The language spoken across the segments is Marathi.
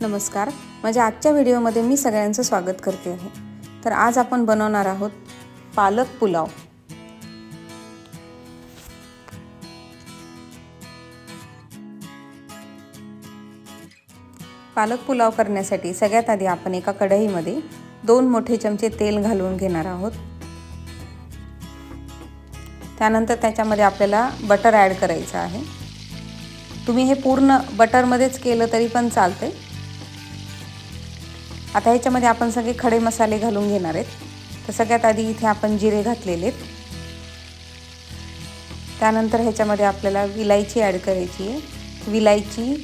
नमस्कार. माझ्या आजच्या व्हिडिओमध्ये मी सगळ्यांचं स्वागत करते आहे. तर आज आपण बनवणार आहोत पालक पुलाव. पालक पुलाव करण्यासाठी सगळ्यात आधी आपण एका कढईमध्ये दोन मोठे चमचे तेल घालून घेणार आहोत. त्यानंतर त्याच्यामध्ये आपल्याला बटर ॲड करायचं आहे. तुम्ही हे पूर्ण बटरमध्येच केलं तरी पण चालते आता ह्याच्यामध्ये आपण सगळे खडे मसाले घालून घेणार आहेत. तर सगळ्यात आधी इथे आपण जिरे घातलेले आहेत. त्यानंतर ह्याच्यामध्ये आपल्याला विलायची ॲड करायची आहे. विलायची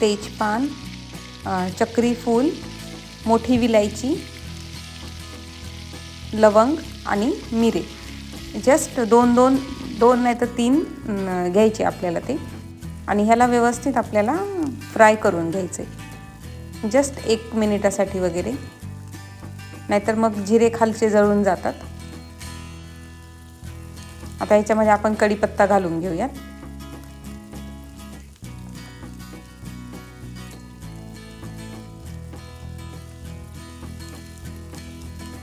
तेजपान चक्री फूल मोठी विलायची लवंग आणि मिरे. जस्ट दोन दोन दोन नाही तर तीन घ्यायचे आपल्याला ते. आणि ह्याला व्यवस्थित आपल्याला फ्राय करून घ्यायचं. आहे जस्ट एक मिनिटासाठी वगैरे. नाहीतर मग जिरे खालचे जळून जातात. आता ह्याच्यामध्ये आपण कढीपत्ता घालून घेऊयात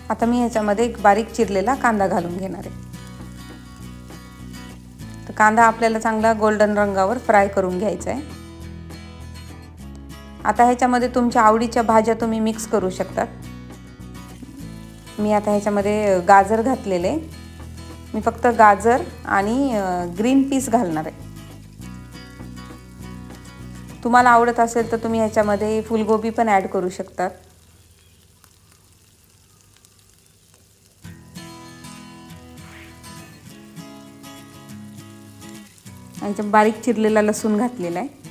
आता मी ह्याच्यामध्ये एक बारीक चिरलेला कांदा घालून घेणार आहे. तर कांदा आपल्याला चांगला गोल्डन रंगावर फ्राय करून घ्यायचा आहे. आता ह्याच्यामध्ये तुमच्या आवडीच्या भाज्या तुम्ही मिक्स करू शकतात मी आता ह्याच्यामध्ये गाजर घातलेले. मी फक्त गाजर आणि ग्रीन पीस घालणार आहे. तुम्हाला आवडत असेल तर तुम्ही ह्याच्यामध्ये फुलगोबी पण ॲड करू शकतात आणि बारीक चिरलेला लसूण घातलेला आहे.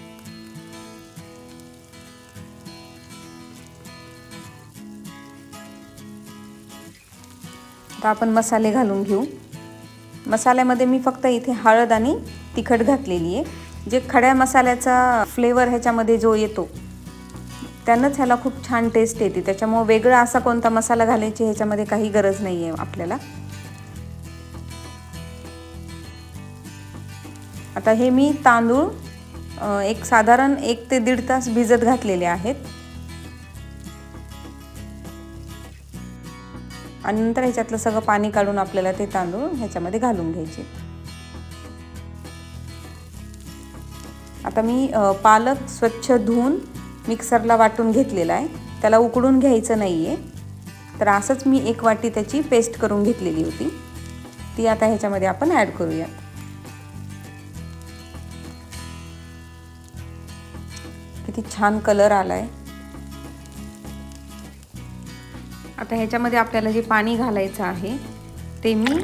आता आपण मसाले घालून घेऊ. मसाल्यामध्ये मी फक्त इथे हळद आणि तिखट घातलेली आहे. जे खड्या मसाल्याचा फ्लेवर ह्याच्यामध्ये जो येतो त्यानंच ह्याला खूप छान टेस्ट येते. त्याच्यामुळं वेगळा असा कोणता मसाला घालायची ह्याच्यामध्ये काही गरज नाही आहे आपल्याला. आता हे मी तांदूळ एक साधारण एक ते दीड तास भिजत घातलेले आहेत. आणि नंतर ह्याच्यातलं सगळं पाणी काढून आपल्याला ते तांदूळ ह्याच्यामध्ये घालून घ्यायचे. आता मी पालक स्वच्छ धुवून मिक्सरला वाटून घेतलेला आहे. त्याला उकडून घ्यायचं नाही आहे तर असंच मी एक वाटी त्याची पेस्ट करून घेतलेली होती. ती आता ह्याच्यामध्ये आपण ॲड करूया. किती छान कलर आला आहे आता ह्याच्यामध्ये आपल्याला जे पाणी घालायचं आहे ते मी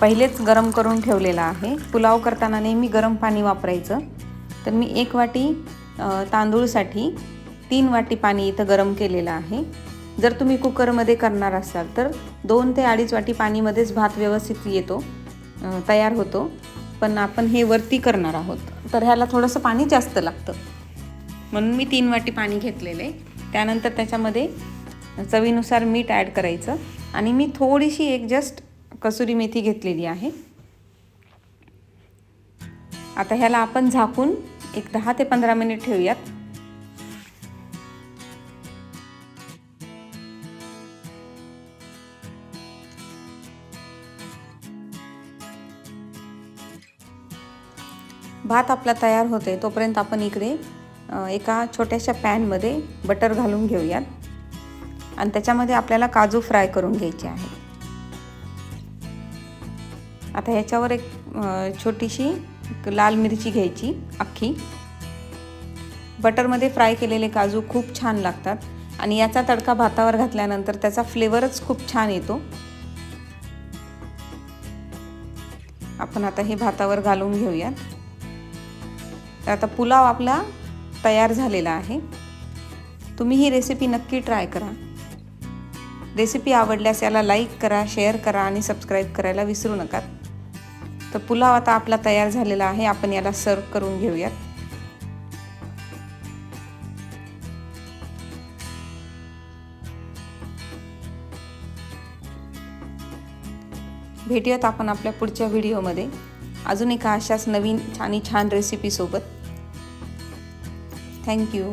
पहिलेच गरम करून ठेवलेलं आहे. पुलाव करताना नेहमी गरम पाणी वापरायचं. तर मी एक वाटी तांदूळसाठी तीन वाटी पाणी इथं गरम केलेलं आहे. जर तुम्ही कुकरमध्ये करणार असाल तर दोन ते अडीच वाटी पाणीमध्येच भात व्यवस्थित येतो तयार होतो. पण आपण हे वरती करणार आहोत. तर ह्याला थोडंसं पाणी जास्त लागतं. म्हणून मी तीन वाटी पाणी घेतलेलं आहे. त्यानंतर त्याच्यामध्ये चवीनुसार मीठ ॲड करायचं. आणि मी थोडीशी एक जस्ट कसुरी मेथी घेतलेली आहे. आता ह्याला आपण झाकून एक दहा ते पंधरा मिनिट ठेवूयात. भात आपला तयार होते तोपर्यंत आपण इकडे एका छोट्याशा पॅनमध्ये बटर घालून घेऊयात. आणि त्याच्यामध्ये आपल्याला काजू फ्राय करून घ्यायचे आहे. आता ह्याच्यावर एक छोटीशी लाल मिरची घ्यायची अख्खी. बटरमध्ये फ्राय केलेले काजू खूप छान लागतात आणि याचा तडका भातावर घातल्यानंतर त्याचा फ्लेवरच खूप छान येतो. आपण आता हे भातावर घालून घेऊयात. तर आता पुलाव आपला तयार झालेला आहे. तुम्ही ही रेसिपी नक्की ट्राय करा. रेसिपी आवडल्यास याला लाईक करा शेअर करा आणि सबस्क्राईब करायला विसरू नका. तर पुलाव आता आपला तयार झालेला आहे. आपण याला सर्व करून घेऊयात. भेटूयात आपण आपल्या पुढच्या व्हिडिओमध्ये. अजून एका अशाच नवीन आणि छान रेसिपीसोबत थँक्यू